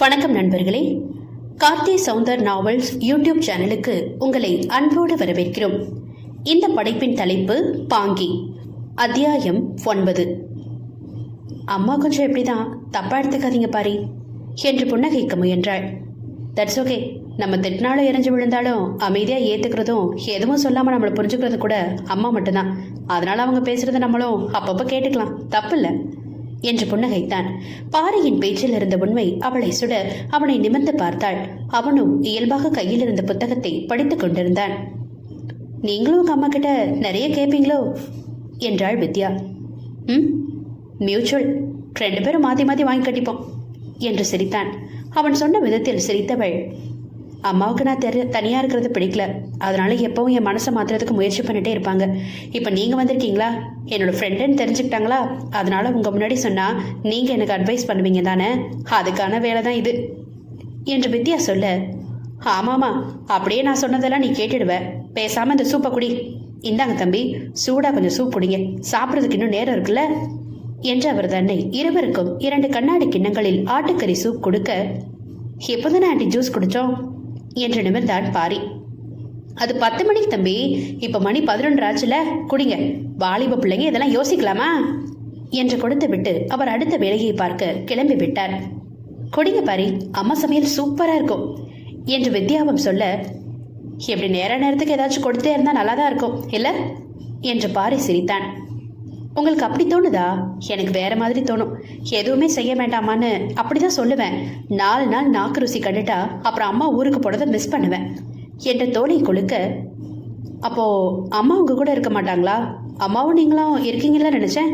வணக்கம் நண்பர்களே. Karthi Soundar novels YouTube சேனலுக்கு உங்களை அன்போடு வரவேற்கிறோம். இந்த படைப்பின் தலைப்பு பாங்கி. அத்தியாயம் ஒன்பது. அம்மா கொஞ்சம் எப்படிதான் தப்பா எடுத்துக்காதீங்க பாரி என்று புன்னகைக்க முயன்றாள். தட்ஸ் ஓகே நம்ம திட்டினாலும் எரிஞ்சு விழுந்தாலும் அமைதியாக ஏற்றுக்கிறதும் எதுவும் சொல்லாமல் நம்மளை புரிஞ்சுக்கிறது கூட அம்மா மட்டும்தான். அதனால் அவங்க பேசுகிறத நம்மளும் அப்பப்போ கேட்டுக்கலாம். தப்பு இல்லை என்று புன்னகைத்தான். பாரியின் பேச்சில் இருந்த உண்மை அவளை சுட அவனை நிமிர்ந்து பார்த்தாள். அவனும் இயல்பாக கையில் இருந்த புத்தகத்தை படித்துக் கொண்டிருந்தான். நீங்களும் உங்க அம்மா கிட்ட நிறைய கேட்பீங்களோ என்றாள் வித்யா. ம் மியூச்சுவல் ரெண்டு பேரும் மாற்றி மாற்றி வாங்கி கட்டிப்போம் என்று சிரித்தான். அவன் சொன்ன விதத்தில் சிரித்தவள் அம்மாவுக்கு நான் தெரி தனியாக இருக்கிறது பிடிக்கல. அதனால எப்பவும் என் மனசை மாற்றுறதுக்கு முயற்சி பண்ணிட்டே இருப்பாங்க. இப்போ நீங்கள் வந்திருக்கீங்களா? என்னோட ஃப்ரெண்டுன்னு தெரிஞ்சுக்கிட்டாங்களா? அதனால உங்கள் முன்னாடி சொன்னால் நீங்கள் எனக்கு அட்வைஸ் பண்ணுவீங்க தானே? அதுக்கான வேலை தான் இது. என்று வித்யா சொல்ல ஆமாமா அப்படியே நான் சொன்னதெல்லாம் நீ கேட்டுடுவேன் பேசாமல் இந்த சூப்பை குடி. இந்தாங்க தம்பி சூடாக கொஞ்சம் சூப் குடிங்க சாப்பிட்றதுக்கு இன்னும் நேரம் இருக்குல்ல? என்று அவர் தன்னை இருவருக்கும் இரண்டு கண்ணாடி கிண்ணங்களில் ஆட்டுக்கறி சூப் கொடுக்க எப்போதானே ஆண்டி ஜூஸ் குடித்தோம் என்று நிமிர்ந்தான் பாரி. அது பத்து மணிக்கு தம்பி. இப்ப மணி பதினொன்று ஆச்சுல குடிங்க. வாலிப பிள்ளைங்க இதெல்லாம் யோசிக்கலாமா? என்று கொடுத்து விட்டு அவர் அடுத்த வேலையை பார்க்க கிளம்பி விட்டார். குடிங்க பாரி. அம்மா சமையல் சூப்பரா இருக்கும். என்று வித்யாபம் சொல்ல இப்படி நேர நேரத்துக்கு ஏதாச்சும் கொடுத்தே இருந்தா நல்லா தான் இருக்கும். இல்ல? என்று பாரி சிரித்தான். உங்களுக்கு அப்படி தோணுதா? எனக்கு வேற மாதிரி தோணும். எதுவுமே செய்ய வேண்டாமான்னு அப்படிதான் சொல்லுவேன். நாலு நாள் நாக்கு ருசி கண்டுட்டா அப்புறம் அம்மா ஊருக்கு போனதை மிஸ் பண்ணுவேன். என்ற தோழி கொழுக்க அப்போ அம்மா உங்க கூட இருக்க மாட்டாங்களா? அம்மாவும் நீங்களும் இருக்கீங்களா நினைச்சேன்?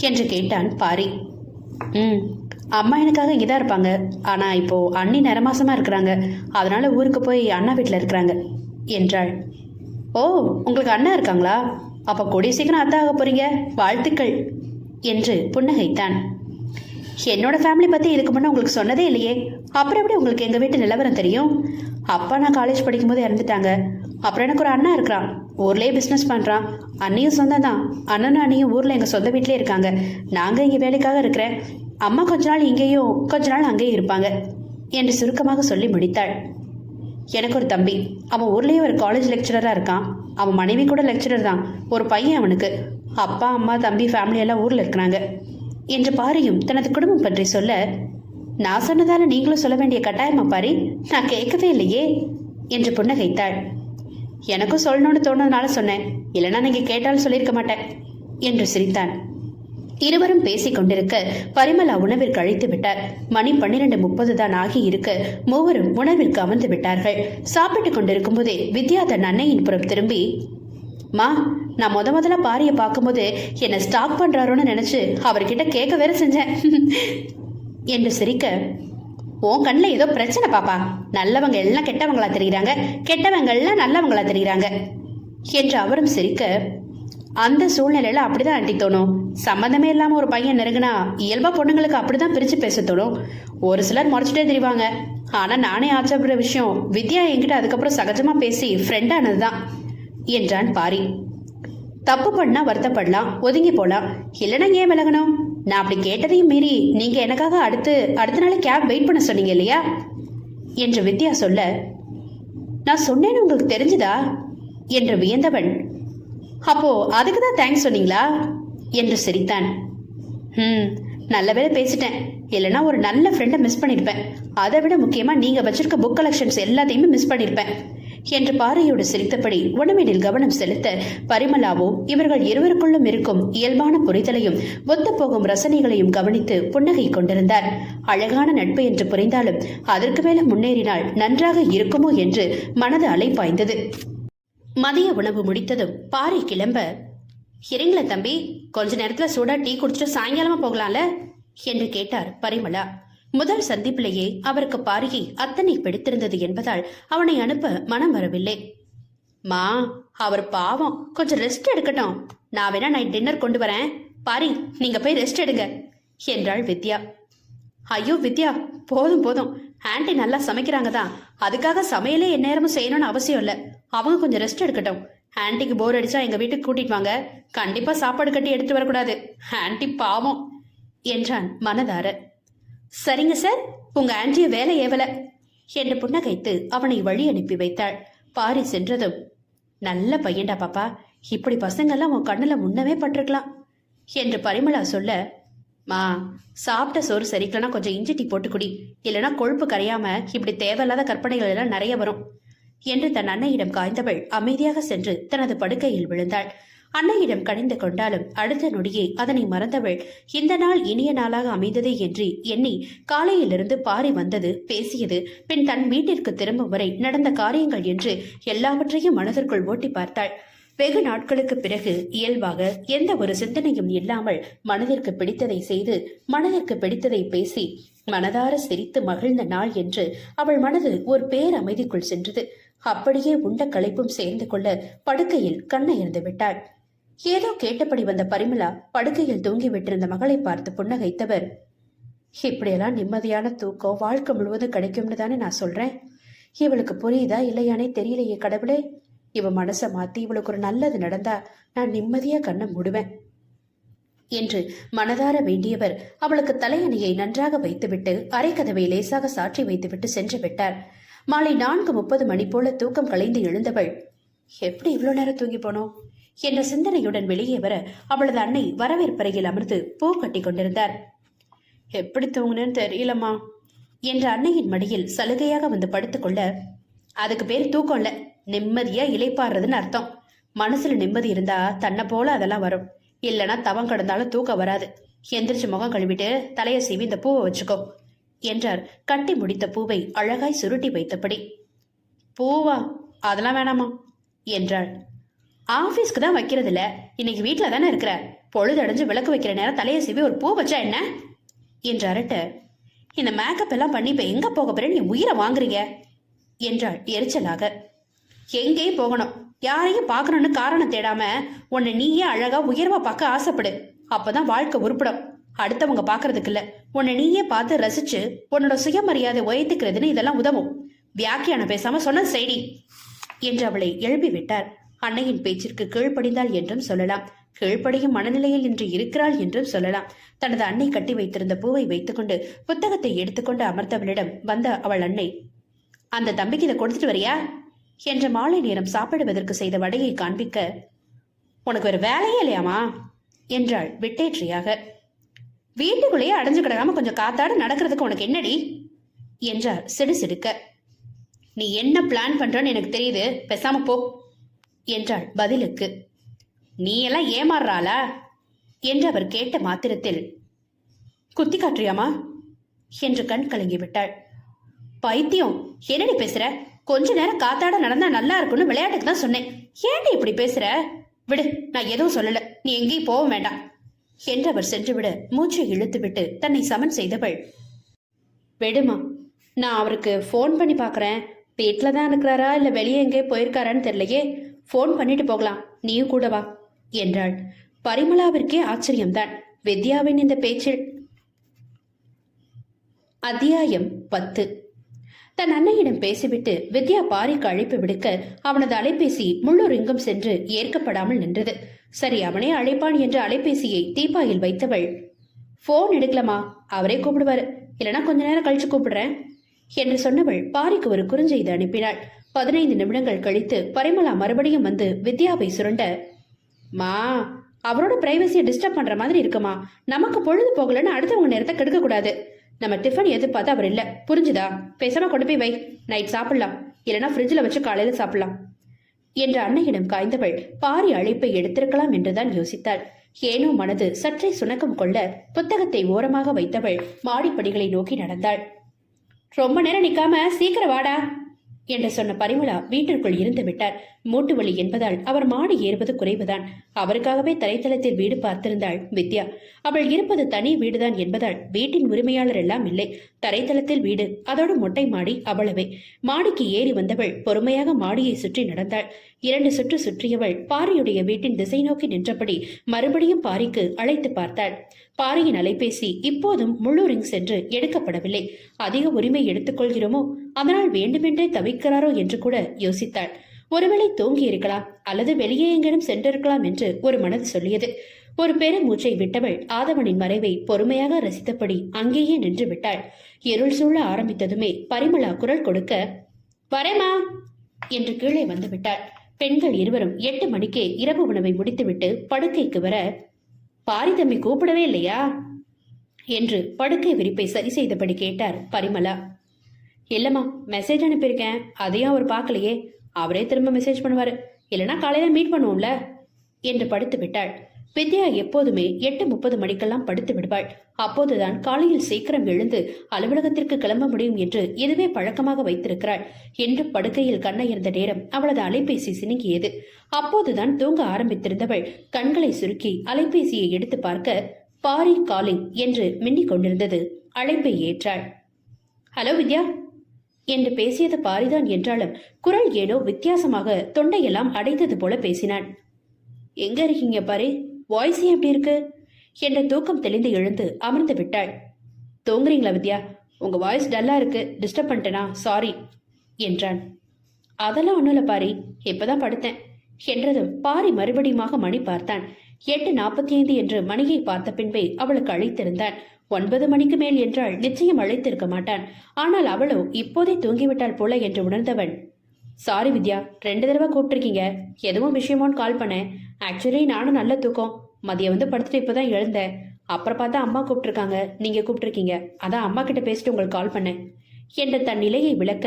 என்று கேட்டான் பாரி. ம் அம்மா எனக்காக இங்கே தான் இருப்பாங்க. ஆனால் இப்போ அண்ணி நிறமாசமாக இருக்கிறாங்க. அதனால ஊருக்கு போய் அண்ணா வீட்டில் இருக்கிறாங்க என்றாள். ஓ உங்களுக்கு அண்ணா இருக்காங்களா? அப்போ கூடிய சீக்கிரம் அத்தாக போறீங்க? வாழ்த்துக்கள் என்று புன்னகைத்தான். என்னோட ஃபேமிலி பற்றி இதுக்கு முன்னே உங்களுக்கு சொன்னதே இல்லையே. அப்புறம் எப்படி உங்களுக்கு எங்கள் வீட்டு நிலவரம் தெரியும்? அப்பா நான் காலேஜ் படிக்கும்போது இறந்துட்டாங்க. அப்புறம் எனக்கு ஒரு அண்ணா இருக்கிறான். ஊர்லேயே பிஸ்னஸ் பண்ணுறான் அண்ணியும் சொந்தம் தான் அண்ணனும் அண்ணியும் ஊரில் எங்கள் சொந்த வீட்டிலே இருக்காங்க. நாங்கள் இங்கே வேலைக்காக இருக்கிறேன். அம்மா கொஞ்ச நாள் இங்கேயும் கொஞ்ச நாள் அங்கேயும் இருப்பாங்க என்று சுருக்கமாக சொல்லி முடித்தாள். எனக்கு ஒரு தம்பி. அவன் ஊர்லேயே ஒரு காலேஜ் லெக்சரராக இருக்கான். அவன் மனைவி கூட லெக்சரர் தான். ஒரு பையன் அவனுக்கு. அப்பா அம்மா தம்பி ஃபேமிலி எல்லாம் ஊரில் இருக்கிறாங்க. என்று பாரியும் தனது குடும்பம் பற்றி சொல்ல நான் சொன்னதால நீங்களும் சொல்ல வேண்டிய கட்டாயமா பாரி? நான் கேட்கவே இல்லையே என்று புன்னகைத்தாள். எனக்கும் சொல்லணும்னு தோணுதுனால சொன்னேன். இல்லைன்னா நீங்கள் கேட்டாலும் சொல்லியிருக்க மாட்டேன் என்று சிரித்தான். இருவரும் பேசிக் கொண்டிருக்க பரிமலா உணவிற்கு அழைத்து விட்டார் மணி பன்னிரண்டு முப்பது தான் ஆகி இருக்க மூவரும் உணவிற்கு அமர்ந்து விட்டார்கள். சாப்பிட்டுக் கொண்டிருக்கும் போதே வித்யா தன் அன்னையின் புறம் திரும்பி மா நான் முத முதல்ல பாரிய பார்க்கும்போது என்னை ஸ்டாக் பண்றாரோன்னு நினைச்சு அவர்கிட்ட கேட்க வேற செஞ்சேன். என்று சிரிக்க உன் கண்ணில் ஏதோ பிரச்சனை பாப்பா. நல்லவங்க எல்லாம் கெட்டவங்களா தெரிகிறாங்க கெட்டவங்க எல்லாம் நல்லவங்களா தெரிகிறாங்க என்று அவரும் சிரிக்க அந்த சூழ்நிலையில அப்படிதான் ஆண்டி தோணும். சம்மந்தமே இல்லாம ஒரு பையன் நெருங்கினா இயல்பா பொண்ணுங்களுக்கு அப்படிதான் பிரிச்சு பேச தோணும். ஒரு சிலர் முறைச்சிட்டே தெரிவாங்க. ஆனா நானே ஆச்சப்படுற விஷயம் வித்யா என்கிட்ட அதுக்கப்புறம் சகஜமா பேசி ஃப்ரெண்டானது தான் என்றான் பாரி. தப்பு பண்ணா வருத்தப்படலாம் ஒதுங்கி போலாம். இல்லைன்னா ஏன் விலகணும்? நான் அப்படி கேட்டதையும் மீறி நீங்க எனக்காக அடுத்து அடுத்த நாள் கேப் வெயிட் பண்ண சொன்னீங்க இல்லையா? என்று வித்யா சொல்ல நான் சொன்னேன்னு உங்களுக்கு தெரிஞ்சுதா? என்று வியந்தவன் அப்போ அதுக்கு தான் தேங்க்ஸ் சொன்னீங்களா? என்று சிரித்தான். ம் நல்ல வேலை பேசிட்டேன். இல்லைன்னா ஒரு நல்ல ஃப்ரெண்டை மிஸ் பண்ணியிருப்பேன் அதை விட முக்கியமாக நீங்கள் வச்சிருக்க புக் கலெக்ஷன்ஸ் எல்லாத்தையுமே மிஸ் பண்ணியிருப்பேன் என்று பாறையோடு சிரித்தபடி உணவினில் கவனம் செலுத்த பரிமலாவோ இவர்கள் இருவருக்குள்ளும் இருக்கும் இயல்பான புரிதலையும் ஒத்துப்போகும் ரசனைகளையும் கவனித்து புன்னகை கொண்டிருந்தார். அழகான நட்பு என்று புரிந்தாலும் அதற்கு மேல முன்னேறினால் நன்றாக இருக்குமோ என்று மனது அலைப்பாய்ந்தது. மதிய உணவு முடித்ததும் பாறை கிளம்ப இருங்கள தம்பி கொஞ்ச நேரத்துல சூடா டீ குடிச்சிட்டு சாயங்காலமா போகலாம்ல? என்று கேட்டார் பரிமளா. முதல் சந்திப்பிலேயே அவருக்கு பாரியை அத்தனை பிடித்திருந்தது என்பதால் அவனை அனுப்ப மனம் வரவில்லை. மா அவர் பாவம். கொஞ்சம் ரெஸ்ட் எடுக்கட்டும். நான் வேணா நைட் டின்னர் கொண்டு வரேன். பாரி நீங்க போய் ரெஸ்ட் எடுங்க என்றாள் வித்யா. ஐயோ வித்யா போதும் போதும். ஆண்டி நல்லா சமைக்கிறாங்க தான் அதுக்காக சமையலே எந்நேரமும் செய்யணும்னு அவசியம் இல்லை. அவங்க கொஞ்சம் ரெஸ்ட் எடுக்கட்டும். ஆன்ட்டிக்கு போர் அடிச்சா எங்க வீட்டுக்கு கூட்டிட்டு வாங்க. கண்டிப்பா சாப்பாடு கட்டி எடுத்து வரக்கூடாது. ஆன்ட்டி பாவம். என்றான் மனதார. சரிங்க சார். உங்க ஆன்டிய வேலை ஏவல. என்று புன்னகைத்து அவனை வழி அனுப்பி வைத்தாள். பாரி சென்றதும் நல்ல பையன்டா பாப்பா. இப்படி பசங்கெல்லாம் உன் கண்ணுல முன்னமே பட்டிருக்கலாம். என்று பரிமளா சொல்ல மா சாப்பிட்ட சோறு சரிக்கலனா கொஞ்சம் இஞ்சி டீ போட்டு குடி. இல்லைன்னா கொழுப்பு கரையாம இப்படி தேவையில்லாத கற்பனைகள் எல்லாம் நிறைய வரும். என்று தன் அன்னையிடம் காய்ந்தவள் அமைதியாக சென்று தனது படுக்கையில் விழுந்தாள். அன்னையிடம் கணிந்து கொண்டாலும் அடுத்த நொடியே அதனை மறந்தவள் இந்த நாள் இனிய நாளாக அமைந்ததே என்று எண்ணி காலையிலிருந்து பாரி வந்தது பேசியது. பின் தன் வீட்டிற்கு திரும்பும் வரை நடந்த காரியங்கள் என்று எல்லாவற்றையும் மனதிற்குள் ஓட்டி பார்த்தாள். வெகு நாட்களுக்கு பிறகு இயல்பாக எந்த ஒரு சிந்தனையும் இல்லாமல் மனதிற்கு பிடித்ததை செய்து மனதிற்கு பிடித்ததை பேசி மனதார சிரித்து மகிழ்ந்த நாள் என்று அவள் மனது ஒரு பேரமைதிக்குள் சென்றது. அப்படியே உண்ட களைப்பும் சேர்ந்து கொள்ள படுக்கையில் கண்ணயர்ந்து விட்டாள். ஏதோ கேட்டபடி வந்த பரிமலா படுக்கையில் தூங்கி விட்டிருந்த மகளை பார்த்து புன்னகைத்தவர் இப்படியெல்லாம் நிம்மதியான தூக்கம் வாழ்க்கை முழுவதும் கிடைக்கும்னு தானே நான் சொல்றேன். இவளுக்கு புரியுதா இல்லையானே தெரியலையே கடவுளே. இவ மனசை மாத்தி இவளுக்கு ஒரு நல்லது நடந்தா நான் நிம்மதியா கண்ணை மூடுவேன் என்று மனதார வேண்டியவர் அவளுக்கு தலையணையை நன்றாக வைத்துவிட்டு அரைக்கதவை லேசாக சாற்றி வைத்துவிட்டு சென்று விட்டார். மாலை நான்கு முப்பது மணி போல தூக்கம் கலைந்து எழுந்தவள் எப்படி இவ்வளோ நேரம் தூங்கி போனோம் என்ற சிந்தனையுடன் வெளியே வர அவளது அன்னை வரவேற்பறையில் அமர்ந்து பூ கட்டி கொண்டிருந்தார். எப்படி தூங்குனேன்னு தெரியலம்மா என்ற அன்னையின் மடியில் சலுகையாக வந்து படுத்துக்கொள்ள அதுக்கு பேர் தூக்கம் இல்லை. நிம்மதியா இலைப்பாடுறதுன்னு அர்த்தம். மனசுல நிம்மதி இருந்தா தன்னை போல அதெல்லாம் வரும். இல்லைன்னா தவம் கிடந்தாலும் தூக்கம் வராது. எந்திரிச்சு முகம் கழுவிட்டு தலையை சீவி இந்த பூவை வச்சுக்கோ என்றார். கட்டி முடித்த பூவை அழகாய் சுருட்டி வைத்தபடி. பூவா? அதெல்லாம் வேணாமா? என்றாள். ஆபீஸ்க்கு தான் வைக்கிறது இல்ல இன்னைக்கு வீட்டில் தானே இருக்கிற. பொழுதடைஞ்சு விளக்கு வைக்கிற நேரம் தலையை சீவி ஒரு பூ வச்சா என்ன? என்று அரட்ட. இந்த மேக்கப் எல்லாம் பண்ணி இப்ப எங்க போக போறேன்னு நீ உயிரை வாங்குறீங்க? என்றாள் எரிச்சலாக. எங்கேயும் போகணும்? யாரையும் பார்க்கணும்னு காரணம் தேடாம உன்னை நீயே அழகா உயர்வா பார்க்க ஆசைப்படு. அப்பதான் வாழ்க்கை உருப்படும். அடுத்தவங்க பார்க்கறதுக்கு இல்ல. உன்னை நீயே பார்த்து ரசிச்சு உன்னோட சுயமரியாதை உயர்த்திக்கிறதுன்னு இதெல்லாம் உதவும். வியாக்கியானம் பேசாம சொன்னது செய்தி என்று அவளை எழுப்பி விட்டார் அன்னையின் பேச்சிற்கு கீழ்ப்படிந்தாள் என்றும் சொல்லலாம். கீழ்ப்படியும் மனநிலையில் இன்று இருக்கிறாள் என்றும் சொல்லலாம். தனது அன்னை கட்டி வைத்திருந்த பூவை வைத்துக்கொண்டு புத்தகத்தை எடுத்துக்கொண்டு அமர்ந்தவளிடம் வந்த அவள் அன்னை அந்த தம்பிக்கு இதை கொடுத்துட்டு வரியா? என்ற மாலை நேரம் சாப்பிடுவதற்கு செய்த வடையை காண்பிக்க உனக்கு ஒரு வேலையே இல்லையாமா என்றாள் விட்டேற்றியாக. வீட்டுக்குள்ளேயே அடைஞ்சு கிடக்காம கொஞ்சம் காத்தாட நடக்கிறதுக்கு உனக்கு என்னடி? என்றார் சிடுசிடுக்க. நீ என்ன பிளான் பண்றன்னு எனக்கு தெரியுது. பேசாம போ என்றாள் பதிலுக்கு. நீ எல்லாம் ஏமாறுறாளா? என்று அவர் கேட்ட மாத்திரத்தில். குத்தி காட்டுறியாமா என்று கண் கலங்கி விட்டாள். பைத்தியம். என்னடி பேசுற? கொஞ்ச நேரம் காத்தாட நடந்தா நல்லா இருக்கும்னு விளையாட்டுக்கு தான் சொன்னேன். ஏன்டி இப்படி பேசுற? விடு நான் எதுவும் சொல்லல. நீ எங்கேயும் போக வேண்டாம். என்று அவர் சென்றுவிட மூச்சை இழுத்துவிட்டு தன்னை சமன் செய்தவள் விடுமா நான் அவருக்கு ஃபோன் பண்ணி பார்க்குறேன். வீட்டில் தான் இருக்கிறாரா இல்லை வெளியே எங்கே போயிருக்காரான்னு தெரியலையே. ஃபோன் பண்ணிட்டு போகலாம். நீயும் கூட வா என்றாள். பரிமளாவிற்கே ஆச்சரியம்தான். வித்யாவின் இந்த பேச்சில் அத்தியாயம் பத்து. தன் அன்னையிடம் பேசிவிட்டு வித்யா பாரிக்கு அழைப்பு விடுக்க அவனது அலைபேசி முள்ளுரிங்கும் சென்று ஏற்கப்படாமல் நின்றது. சரி அவனே அழைப்பான் என்ற அலைபேசியை தீபாயில் வைத்தவள் ஃபோன் எடுக்கலாமா அவரே கூப்பிடுவாரு. இல்லனா கொஞ்ச நேரம் கழிச்சு கூப்பிடுறேன் என்று சொன்னவள் பாரிக்கு ஒரு குறுஞ்செய்தி அனுப்பினாள். பதினைந்து நிமிடங்கள் கழித்து பரிமலா மறுபடியும் வந்து வித்யாவை சுரண்ட மா அவரோட பிரைவசியை டிஸ்டர்ப் பண்ற மாதிரி இருக்குமா? நமக்கு பொழுது போகலன்னு அடுத்தவங்க நேரத்தை கெடுக்க கூடாது நம்ம டிஃபன் எதிர்பார்த்து அவர் இல்ல. புரிஞ்சுதா? பேசாம கொண்டு போய் வை. நைட் சாப்பிடலாம். இல்லைன்னா ஃப்ரிட்ஜில் வச்சு காலையில சாப்பிடலாம். என்ற அன்னையிடம் காய்ந்தவள் பாரி அழைப்பை எடுத்திருக்கலாம் என்றுதான் யோசித்தாள். ஏனோ மனது சற்றே சுணக்கம் கொள்ள புத்தகத்தை ஓரமாக வைத்தவள் மாடிப்படிகளை நோக்கி நடந்தாள். ரொம்ப நேரம் நிக்காம சீக்கிரம் வாடா. என்று சொன்ன பரிமளா வீட்டிற்குள் இருந்து விட்டார். மூட்டு வலி என்பதால் அவர் மாடி ஏறுவது குறைவுதான். அவருக்காகவே தரைத்தளத்தில் வீடு பார்த்திருந்தாள் வித்யா. அவள் இருப்பது தனி வீடுதான் என்பதால் வீட்டின் உரிமையாளர் எல்லாம் இல்லை. தரைத்தளத்தில் வீடு அதோடு மொட்டை மாடி அவ்வளவே. மாடிக்கு ஏறி வந்தவள் பொறுமையாக மாடியை சுற்றி நடந்தாள். இரண்டு சுற்று சுற்றியவள் பாரியுடைய வீட்டின் திசை நோக்கி நின்றபடி மறுபடியும் பாரிக்கு அழைத்து பார்த்தாள். பாரியின் அலைபேசி இப்போதும் முள்ளூரிங் சென்று எடுக்கப்படவில்லை. அதிக உரிமை எடுத்துக்கொள்கிறோமோ அதனால் வேண்டுமென்றே தவிக்கிறாரோ என்று கூட யோசித்தாள். ஒருவேளை தூங்கி இருக்கலாம் அல்லது வெளியே எங்கேனும் சென்றிருக்கலாம் என்று ஒரு மனது சொல்லியது. ஒரு பெருமூச்சை விட்டவள் ஆதவனின் மறைவை பொறுமையாக ரசித்தபடி அங்கேயே நின்று விட்டாள். இருள் சூழ ஆரம்பித்ததுமே பரிமளா குரல் கொடுக்க வரேமா என்று கீழே வந்து விட்டாள். பெண்கள் இருவரும் எட்டு மணிக்கே இரவு உணவை முடித்துவிட்டு படுக்கைக்கு வர பாரிதம்மி கூப்பிடவே இல்லையா? என்று படுக்கை விரிப்பை சரி செய்தபடி கேட்டார் பரிமளா. இல்லம்மா மெசேஜ் அனுப்பியிருக்கேன். அதையும் அவர் பார்க்கலையே. அவரே திரும்ப மெசேஜ் பண்ணுவாரு. இல்லைன்னா காலையில மீட் பண்ணுவோம்ல. என்று படுத்து விட்டாள். வித்யா எப்போதுமே எட்டு முப்பது மணிக்கெல்லாம் படுத்து விடுவாள். அப்போதுதான் காலையில் சீக்கிரம் எழுந்து அலுவலகத்திற்கு கிளம்ப முடியும் என்று இதுவே பழக்கமாக வைத்திருக்கிறாள் என்று படுக்கையில் கண்ண இருந்த நேரம் அவளது அலைபேசி சினுங்கியது அப்போதுதான் தூங்க ஆரம்பித்திருந்தவள் கண்களை சுருக்கி அலைபேசியை எடுத்து பார்க்க பாரி காலிங் என்று மின்னிக் கொண்டிருந்தது. அழைப்பை ஏற்றாள். ஹலோ வித்யா. என்று பேசியது பாரிதான் என்றாலும் குரல் ஏனோ வித்தியாசமாக தொண்டையெல்லாம் அடைத்தது போல பேசினான். எங்க இருக்கீங்க பாரு? வாய்ஸ் ஏன் எப்படி இருக்கு? என்ற தூக்கம் தெளிந்து எழுந்து அமர்ந்து விட்டாள். தூங்குறீங்களா வித்யா? உங்க வாய்ஸ் டல்லா இருக்கு. டிஸ்டர்ப் பண்ணிட்டேனா? சாரி என்றான். அதெல்லாம் ஒண்ணும் இல்ல பாரி. இப்பதான் படுத்தேன் என்றதும் பாரி மறுபடியுமாக மணி பார்த்தான். எட்டு நாற்பத்தி ஐந்து என்று மணியை பார்த்த பின்பே அவளுக்கு அழைத்திருந்தான். ஒன்பது மணிக்கு மேல் என்றால் நிச்சயம் அழைத்திருக்க மாட்டான். ஆனால் அவளோ இப்போதே தூங்கிவிட்டாள் போல என்று உணர்ந்தவன். சாரி வித்யா ரெண்டு தடவை கூப்பிட்டுருக்கீங்க. எதுவும் விஷயமோன்னு கால் பண்ணேன் ஆக்சுவலி நானும் நல்ல தூக்கம். மதியம் வந்து படுத்துட்டு இப்போதான் எழுந்தேன். அப்புறம் பார்த்தா அம்மா கூப்பிட்டுருக்காங்க. நீங்க கூப்பிட்டுருக்கீங்க. அதான் அம்மா கிட்ட பேசிட்டு உங்களுக்கு கால் பண்ணேன். என்ற தன் நிலையை விளக்க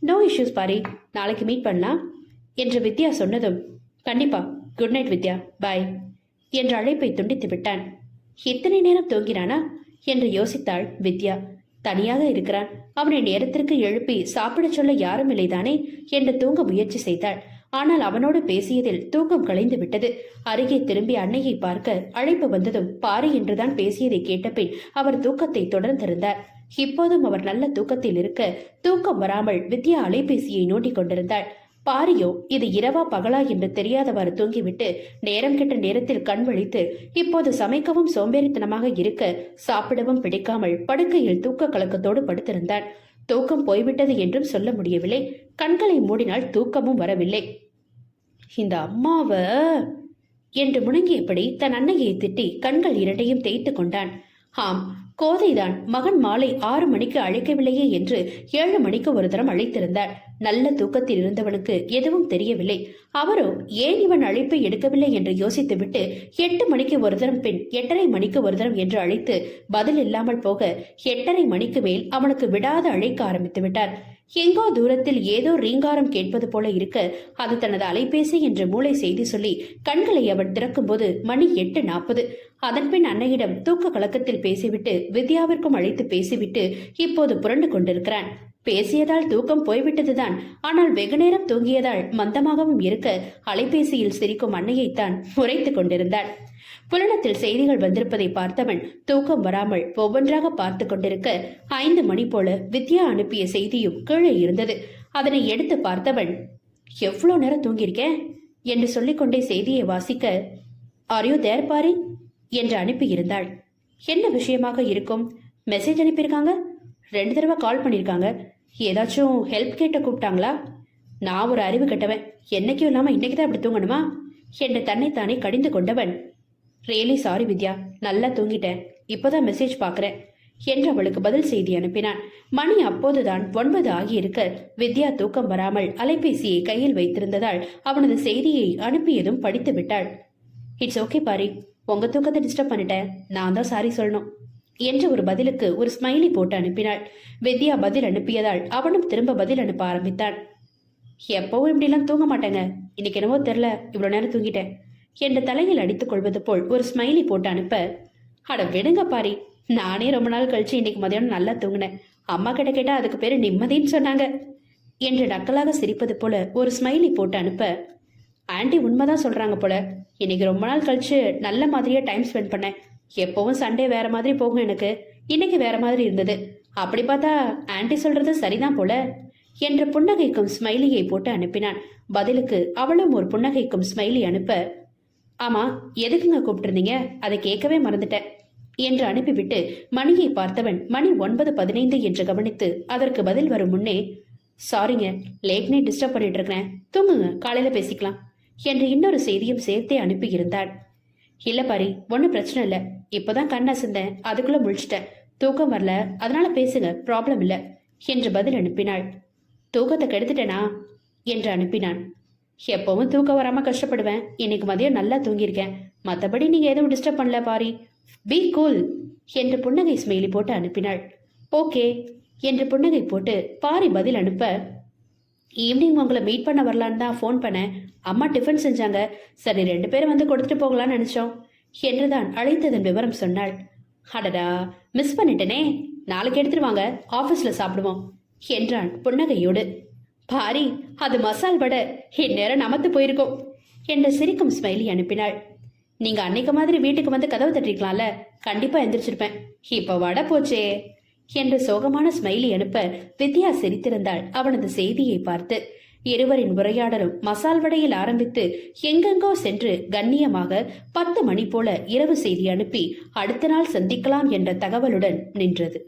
நோ இஷ்யூஸ் பாரி. நாளைக்கு மீட் பண்ணலாம். என்று வித்யா சொன்னதும் கண்டிப்பா. குட் நைட் வித்யா. பாய் என்ற அழைப்பை துண்டித்து விட்டான். இத்தனை நேரம் தூங்கினானா? என்று யோசித்தாள் வித்யா. தனியாக இருக்கிறான். அவனை நேரத்திற்கு எழுப்பி சாப்பிடச் சொல்ல யாரும் இல்லைதானே என்று தூங்க முயற்சி செய்தாள். ஆனால் அவனோடு பேசியதில் தூக்கம் கலைந்து விட்டது. அருகே திரும்பி அன்னையை பார்க்க அழைப்பு வந்ததும் பாரு என்றுதான் பேசியதை கேட்டபின் அவர் தூக்கத்தை தொடர்ந்திருந்தார். இப்போதும் அவர் நல்ல தூக்கத்தில் இருக்க தூக்கம் வராமல் வித்யா அலைபேசியை நோண்டிக் கொண்டிருந்தாள். பாரியோ இது இரவா பகலா என்று தெரியாதவாறு தூங்கிவிட்டு நேரம் கெட்ட நேரத்தில் கண் வழித்து இப்போது சமைக்கவும் சோம்பேறித்தனமாக இருக்க சாப்பிடவும் பிடிக்காமல் படுக்கையில் தூக்க கலக்கத்தோடு படுத்திருந்தான். தூக்கம் போய்விட்டது என்றும் சொல்ல முடியவில்லை. கண்களை மூடினால் தூக்கமும் வரவில்லை. இந்த அம்மாவ! என்று முணங்கியபடி தன் அன்னையை திட்டி கண்கள் இரண்டையும் தேய்த்து கொண்டான். ஆம் கோதைதான் மகன் மாலை ஆறு மணிக்கு அழைக்கவில்லையே என்று ஏழு மணிக்கு ஒரு தரம் அழைத்திருந்தார். நல்ல தூக்கத்தில் இருந்தவனுக்கு எதுவும் தெரியவில்லை. அவரோ ஏன் இவன் அழைப்பை எடுக்கவில்லை? என்று யோசித்துவிட்டு எட்டு மணிக்கு ஒரு தரம் பின் எட்டரை மணிக்கு ஒரு தரம் என்று அழைத்து பதில் இல்லாமல் போக எட்டரை மணிக்கு மேல் அவனுக்கு விடாத அழைக்க ஆரம்பித்து விட்டார் எங்கோ தூரத்தில் ஏதோ ரீங்காரம் கேட்பது போல இருக்க. அது தனது அலைபேசி என்று மூளை செய்தி சொல்லி கண்களை அவள் திறக்கும்போது மணி எட்டு நாற்பது. அதன்பின் அன்னையிடம் தூக்க கலக்கத்தில் பேசிவிட்டு வித்யாவிற்கும் அழைத்து பேசிவிட்டு இப்போது புரண்டு கொண்டிருக்கிறான். பேசியதால் தூக்கம் போய்விட்டதுதான். ஆனால் வெகு நேரம் தூங்கியதால் மந்தமாகவும் இருக்க அலைபேசியில் சிரிக்கும் அன்னையைத்தான் முறைத்துக் கொண்டிருந்தாள். புலனத்தில் செய்திகள் வந்திருப்பதை பார்த்தவன் தூக்கம் வராமல் ஒவ்வொன்றாக பார்த்து கொண்டிருக்க ஐந்து மணி போல வித்யா அனுப்பிய செய்தியும் கீழே இருந்தது. அதனை எடுத்து பார்த்தவன் எவ்வளோ நேரம் தூங்கியிருக்கேன் என்று சொல்லிக்கொண்டே செய்தியை வாசிக்க அரியோ தேர் பாரி என்று அனுப்பியிருந்தாள். என்ன விஷயமாக இருக்கும்? மெசேஜ் அனுப்பியிருக்காங்க? ரெண்டு தடவை கால் பண்ணியிருக்காங்க. ஏதாச்சும் ஹெல்ப் கேட்ட கூப்பிட்டாங்களா? நான் ஒரு அறிவு கெட்டவன். என்னைக்கும் இல்லாமல் இன்னைக்கு தான் அப்படி தூங்கணுமா? என்று தன்னைத்தானே கடிந்து கொண்டவன். Really sorry Vidya. நல்லா தூங்கிட்டேன். இப்போதான் மெசேஜ் பார்க்குறேன். என்று அவளுக்கு பதில் செய்தி அனுப்பினான். மணி அப்போதுதான் ஒன்பது ஆகியிருக்க வித்யா தூக்கம் வராமல் அலைபேசியை கையில் வைத்திருந்ததால் அவனது செய்தியை அனுப்பியதும் படித்து விட்டாள் இட்ஸ் ஓகே பாரி உங்க தூக்கத்தை டிஸ்டர்ப் பண்ணிட்டேன். நான் தான் சாரி சொல்லணும். என்று ஒரு பதிலுக்கு ஒரு ஸ்மைலி போட்டு அனுப்பினாள். வித்யா பதில் அனுப்பியதால் அவனும் திரும்ப பதில் அனுப்ப ஆரம்பித்தான். எப்பவும் இப்படிலாம் தூங்க மாட்டேங்க? இன்னைக்கு என்னவோ தெரில. இவ்வளோ நேரம் தூங்கிட்டேன். என்ற தலையில் அடித்துக் கொள்வது போல் ஒரு ஸ்மைலி போட்டு அனுப்ப அட விடுங்க பாரி. நானே ரொம்ப நாள் கழிச்சு இன்னைக்கு மதியானம் நல்லா தூங்கினேன். அம்மா கிட்ட கேட்டா அதுக்கு பேரு நிம்மதின்னு சொன்னாங்க. என்று நக்கலாக சிரிப்பது போல ஒரு ஸ்மைலி போட்டு அனுப்ப ஆண்டி உண்மைதான் சொல்றாங்க போல. இன்னைக்கு ரொம்ப நாள் கழிச்சு நல்ல மாதிரியா டைம் ஸ்பெண்ட் பண்ணேன். எப்பவும் சண்டே வேற மாதிரி போகும் எனக்கு. இன்னைக்கு வேற மாதிரி இருந்தது. அப்படி பார்த்தா ஆன்டி சொல்றது சரிதான் போல. என்ற புன்னகைக்கும் ஸ்மைலியை போட்டு அனுப்பினான். பதிலுக்கு அவளும் ஒரு புன்னகைக்கும் ஸ்மைலி அனுப்ப ஆமா எதுக்குங்க கூப்பிட்டுருந்தீங்க? அதை கேட்கவே மறந்துட்டேன். என்று அனுப்பிவிட்டு மணியை பார்த்தவன் மணி ஒன்பது பதினைந்து என்று கவனித்து அதற்கு பதில் வரும் முன்னே சாரிங்க லேட் நைட் டிஸ்டர்ப் பண்ணிட்டு இருக்கிறேன். தூங்குங்க காலையில பேசிக்கலாம். என்று இன்னொரு செய்தியும் சேர்த்தே அனுப்பியிருந்தான் இல்ல பாரி ஒன்றும் பிரச்சனை இல்லை. இப்போதான் கண் அசந்தேன். அதுக்குள்ள முழிச்சிட்டேன். தூக்கம் வரல. அதனால பேசுங்க. ப்ராப்ளம் இல்லை. என்று பதில் அனுப்பினாள். தூக்கத்தை கெடுத்துட்டேனா? என்று அனுப்பினான். எப்பவும் தூக்கம் வராம கஷ்டப்படுவேன். இன்னைக்கு மதியம் நல்லா தூங்கியிருக்கேன். மற்றபடி நீங்க எதுவும் டிஸ்டர்ப் பண்ணல பாரி. பி கூல் என்று புன்னகை ஸ்மெயிலி போட்டு அனுப்பினாள். ஓகே என்று புன்னகை போட்டு பாரி பதில் அனுப்ப ஈவினிங் உங்களை மீட் பண்ண வரலான்னு தான் ஃபோன் பண்ணேன். அம்மா டிஃபன் செஞ்சாங்க. சரி ரெண்டு பேரும் வந்து கொடுத்துட்டு போகலான்னு நினச்சோம். என்றுதான் அழைத்ததன் விவரம் சொன்னாள். அடடா மிஸ் பண்ணிட்டேனே. நாளைக்கு எடுத்துட்டு வாங்க ஆஃபீஸில் சாப்பிடுவோம் என்றான் புன்னகையோடு. பாரி அது மசால் வடை. இந்நேரம் நமத்து போயிருக்கோம் என்று சிரிக்கும் ஸ்மைலி அனுப்பினாள். நீங்க அன்னைக்கு மாதிரி வீட்டுக்கு வந்து கதவு தட்டிருக்கலாம்ல கண்டிப்பா எந்திரிச்சிருப்பேன். இப்ப வடை போச்சே என்று சோகமான ஸ்மைலி அனுப்ப வித்யா சிரித்திருந்தாள். அவனது செய்தியை பார்த்து இருவரின் உரையாடலும் மசால் வடையில் ஆரம்பித்து எங்கெங்கோ சென்று கண்ணியமாக பத்து மணி போல இரவு செய்தி அனுப்பி அடுத்த நாள் சந்திக்கலாம் என்ற தகவலுடன் நின்றது.